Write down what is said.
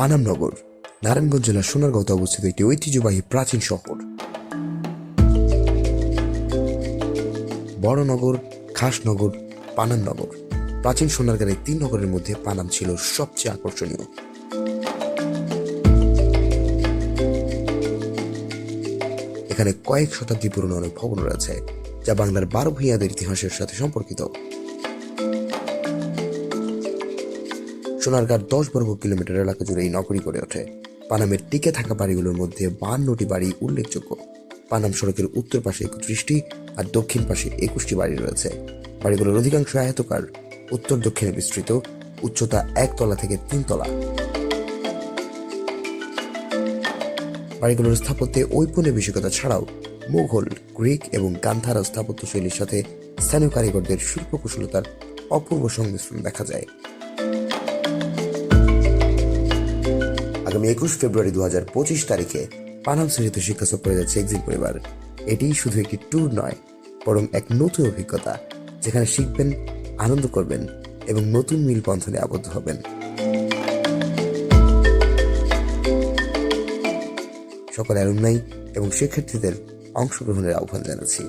পানামনগর নারায়ণগঞ্জ জেলার সোনারগাঁওতে অবস্থিত একটি ঐতিহ্যবাহী প্রাচীন শহর। বড়নগর খাসনগর পানামনগর প্রাচীন সোনারগাঁয়ের তিন নগরের মধ্যে পানাম ছিল সবচেয়ে আকর্ষণীয়। এখানে কয়েক শতাব্দী পুরনো অনেক ভবন রয়েছে, যা বাংলার বারো ভূঁইয়াদের ইতিহাসের সাথে সম্পর্কিত। সোনারগাঁর দশ বর্গ কিলোমিটার এলাকা জুড়ে এই নগরী গড়ে ওঠে। পানামের টিকে থাকা বাড়িগুলোর মধ্যে বান্নটি বাড়ি উল্লেখযোগ্য। পানাম সড়কের উত্তর পাশে একত্রিশটি আর দক্ষিণ পাশে একুশটি বাড়ি রয়েছে। বাড়িগুলোর অধিকাংশ আয়তকার, উত্তর দক্ষিণে বিস্তৃত, উচ্চতা একতলা থেকে তিনতলা। বাড়িগুলোর স্থাপত্যে ঔপনিবেশিকতা ছাড়াও মুঘল, গ্রিক এবং গান্ধারা স্থাপত্য শৈলীর সাথে স্থানীয় কারিগরদের শিল্পকুশলতার অপূর্ব সংমিশ্রণ দেখা যায়। আগামী একুশ ফেব্রুয়ারি দু হাজার পঁচিশ তারিখে পানাম সিটিতে শিক্ষা সফরে যাচ্ছে এক্সিট পরিবার। এটি শুধু একটি ট্যুর নয়, বরং এক নতুন অভিজ্ঞতা, যেখানে শিখবেন, আনন্দ করবেন এবং নতুন মিল বন্ধনে আবদ্ধ হবেন। সকল অ্যালুমনাই এবং শিক্ষার্থীদের অংশগ্রহণের আহ্বান জানাচ্ছি।